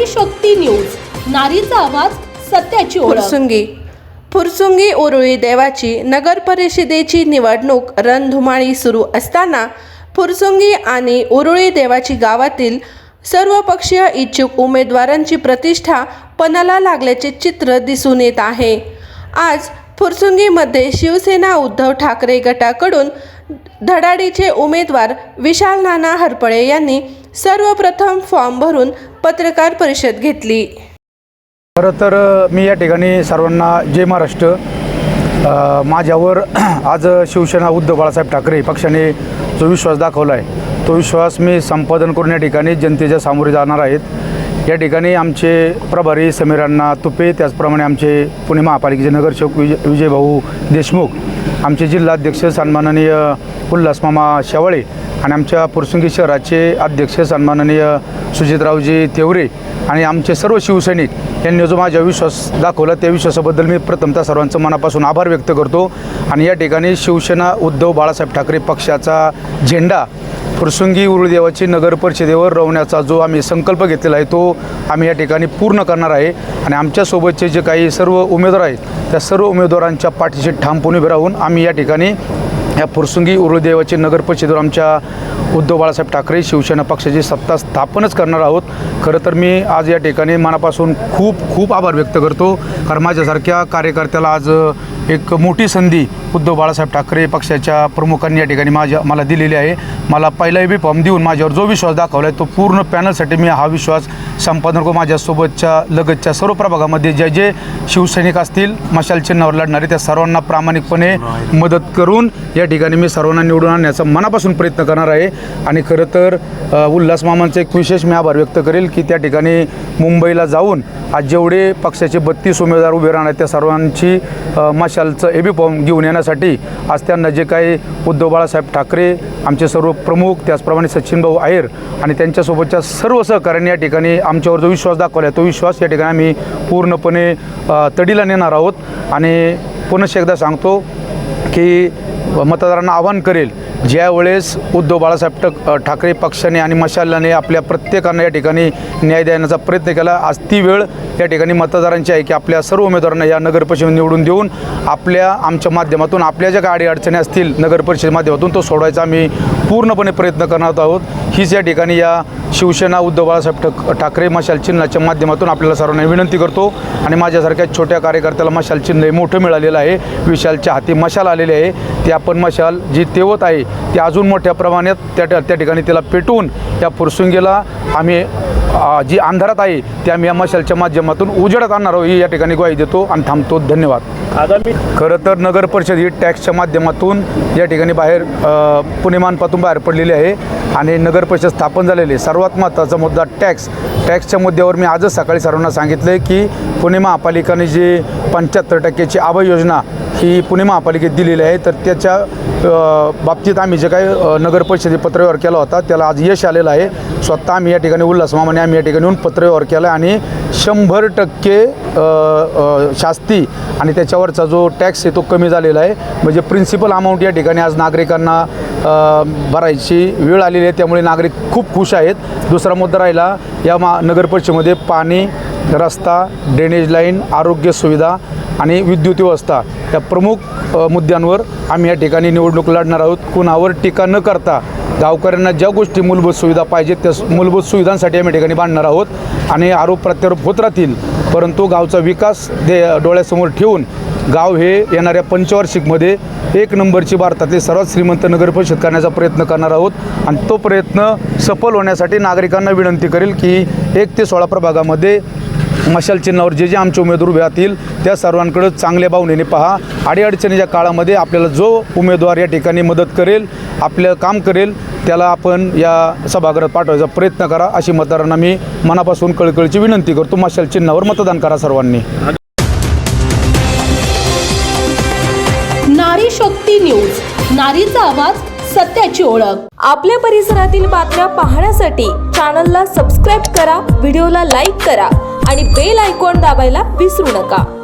नारी शक्ती न्यूज. नारीचा आवाज सत्याची ओळख. फुरसुंगी. फुरसुंगी उरुळी देवाची नगर परिषदेची निवडणूक रणधुमाळी सुरू असताना फुरसुंगी आणि उरुळी देवाची गावातील सर्वपक्षीय इच्छुक उमेदवारांची प्रतिष्ठा पणाला लागल्याचे चित्र दिसून येत आहे. आज फुरसुंगीमध्ये शिवसेना उद्धव ठाकरे गटाकडून धडाडीचे उमेदवार विशाल नाना हरपळे यांनी सर्वप्रथम फॉर्म भरून पत्रकार परिषद घेतली. खरं तर मी या ठिकाणी सर्वांना जय महाराष्ट्र. माझ्यावर आज शिवसेना उद्धव बाळासाहेब ठाकरे पक्षाने जो विश्वास दाखवला आहे तो विश्वास मी संपादन करून या ठिकाणी जनतेच्या सामोरे जाणार आहेत. या ठिकाणी आमचे प्रभारी समीरांना तुपे त्याचप्रमाणे आमचे पुणे महापालिकेचे नगरसेवक विजय विजयभाऊ देशमुख आमचे जिल्हाध्यक्ष सन्माननीय उल्हासमामा शेवाळे आणि आमच्या पुरसुंगी शहराचे अध्यक्ष सन्माननीय सुजितरावजी तेवरे आणि आमचे सर्व शिवसैनिक यांनी जो माझा विश्वास दाखवला त्या विश्वासाबद्दल मी प्रथमतः सर्वांचं मनापासून आभार व्यक्त करतो. आणि या ठिकाणी शिवसेना उद्धव बाळासाहेब ठाकरे पक्षाचा झेंडा प्रसंगी उरुळदेवाची नगर परिषदेवर रोवण्याचा जो आम्ही संकल्प घेतलेला आहे तो आम्ही या ठिकाणी पूर्ण करणार आहे. आणि आमच्यासोबतचे जे काही सर्व उमेदवार आहेत त्या सर्व उमेदवारांच्या पाठीशी ठामपणे उभे राहून आम्ही या ठिकाणी या प्रसंगी उरुळदेवाचे नगर परिषदेवर आमच्या उद्धव बाळासाहेब ठाकरे शिवसेना पक्षाची सत्ता स्थापनच करणार आहोत. खरं तर मी आज या ठिकाणी मनापासून खूप खूप आभार व्यक्त करतो. कारण माझ्यासारख्या कार्यकर्त्याला आज एक मोठी संधी उद्धव बाळासाहेब ठाकरे पक्षाच्या प्रमुखांनी या ठिकाणी माझ्या मला दिलेली आहे. मला पहिला बी फॉर्म देऊन माझ्यावर जो विश्वास दाखवला आहे तो पूर्ण पॅनलसाठी मी हा विश्वास संपादन करून माझ्यासोबतच्या लगतच्या सर्व प्रभागामध्ये जे जे शिवसैनिक असतील मशाल चिन्हावर लढणारे त्या सर्वांना प्रामाणिकपणे मदत करून या ठिकाणी मी सर्वांना निवडून आणण्याचा मनापासून प्रयत्न करणार आहे. आणि खरं तर उल्हास मामांचं एक विशेष मी आभार व्यक्त करेल की त्या ठिकाणी मुंबईला जाऊन आज जेवढे पक्षाचे बत्तीस उमेदवार उभे राहणार त्या सर्वांची मशालचं एबी फॉर्म घेऊन येण्यासाठी आज त्यांना जे काही उद्धव बाळासाहेब ठाकरे आमचे सर्व प्रमुख त्याचप्रमाणे सचिन भाऊ आहेर आणि त्यांच्यासोबतच्या सर्व सहकाऱ्यांनी या ठिकाणी आमच्यावर जो विश्वास दाखवला आहे तो विश्वास या ठिकाणी आम्ही पूर्णपणे तडीला नेणार आहोत. आणि पुनश्च एकदा सांगतो की मतदारांना आवाहन करेल ज्यावेळेस उद्धव बाळासाहेब टक ठाकरे पक्षाने आणि मशालाने आपल्या प्रत्येकांना या ठिकाणी न्याय देण्याचा प्रयत्न केला आज ती वेळ या ठिकाणी मतदारांची आहे की आपल्या सर्व उमेदवारांना या नगर परिषद निवडून देऊन आपल्या आमच्या माध्यमातून आपल्या ज्या काही अडचणी असतील नगरपरिषद माध्यमातून तो सोडवायचा आम्ही पूर्णपणे प्रयत्न करणार आहोत. हीच या ठिकाणी या शिवसेना उद्धव बाळासाहेब ठक ठाकरे मशाल चिन्हाच्या माध्यमातून आपल्याला सर्वांना विनंती करतो. आणि माझ्यासारख्या छोट्या कार्यकर्त्याला मशाल चिन्ह हे मोठं मिळालेलं आहे. विशालच्या हाती मशाल आलेली आहे. ती आपण मशाल जी तेवत आहे ती अजून मोठ्या प्रमाणात त्या त्या ठिकाणी तिला पेटवून या फुरसुंगीला आम्ही जी अंधारात आहे ती आम्ही या मशालच्या माध्यमातून उजेडात आणणार आहोत. ही या ठिकाणी ग्वाही देतो आणि थांबतो. धन्यवाद. आगामी खरं तर नगर परिषद ही टॅक्सच्या माध्यमातून या ठिकाणी बाहेर अ, पुणे मानपातून बाहेर पडलेली आहे. आणि नगर परिषद स्थापन झालेली. सर्वात महत्त्वाचा मुद्दा टॅक्स. टॅक्सच्या मुद्द्यावर मी आजच सकाळी सर्वांना सांगितलं आहे की पुणे महापालिकाने जी पंच्याहत्तर टक्क्याची आभय योजना ही पुणे महापालिकेत दिलेली आहे. तर त्याच्या बाबतीत आम्ही जे काही नगर परिषदे पत्रव्यवहार केला होता त्याला आज यश आलेलं आहे. स्वतः आम्ही या ठिकाणी उल्हास मामाने आम्ही या ठिकाणी येऊन पत्रव्यवहार केला आणि शंभर टक्के शास्ती आणि त्याच्यावरचा जो टॅक्स आहे तो कमी झालेला आहे. म्हणजे प्रिन्सिपल अमाऊंट या ठिकाणी आज नागरिकांना भरायची वेळ आलेली आहे. त्यामुळे नागरिक खूप खुश आहेत. दुसरा मुद्दा राहिला या मा नगर परिषदेमध्ये पाणी रस्ता ड्रेनेज लाईन आरोग्य सुविधा आणि विद्युत व्यवस्था या प्रमुख मुद्द्यांवर आम्ही या ठिकाणी निवडणूक लढणार आहोत. कुणावर टीका न करता गावकऱ्यांना ज्या गोष्टी मूलभूत सुविधा पाहिजेत त्या मूलभूत सुविधांसाठी आम्ही ठिकाणी बांधणार आहोत. आणि आरोप प्रत्यारोप होत राहतील परंतु गावचा विकास दे डोळ्यासमोर ठेवून गाव हे येणाऱ्या पंचवार्षिकमध्ये एक नंबरची भारतातली सर्वात श्रीमंत नगर परिषद करण्याचा प्रयत्न करणार आहोत. आणि तो प्रयत्न सफल होण्यासाठी नागरिकांना विनंती करेल की एक ते सोळा प्रभागामध्ये मशाल चिन्हावर जे जे आमचे उमेदवार उभे राहतील त्या सर्वांकडे चांगल्या भावनेने पहा. अडीअडचणीच्या काळामध्ये आपल्याला जो उमेदवार या ठिकाणी मदत करेल आपलं काम करेल त्याला आपण या सभागृहात पाठवायचा प्रयत्न करा अशी मतदारांना मी मनापासून कळकळीची विनंती करतो. मशाल चिन्हावर मतदान करा सर्वांनी. नारी शक्ती न्यूज. नारीचा आवाज सत्याची ओळख. आपल्या परिसरातील बातम्या पाहण्यासाठी चॅनलला सबस्क्राईब करा व्हिडिओला लाईक करा आणि बेल आयकॉन दाबायला विसरू नका.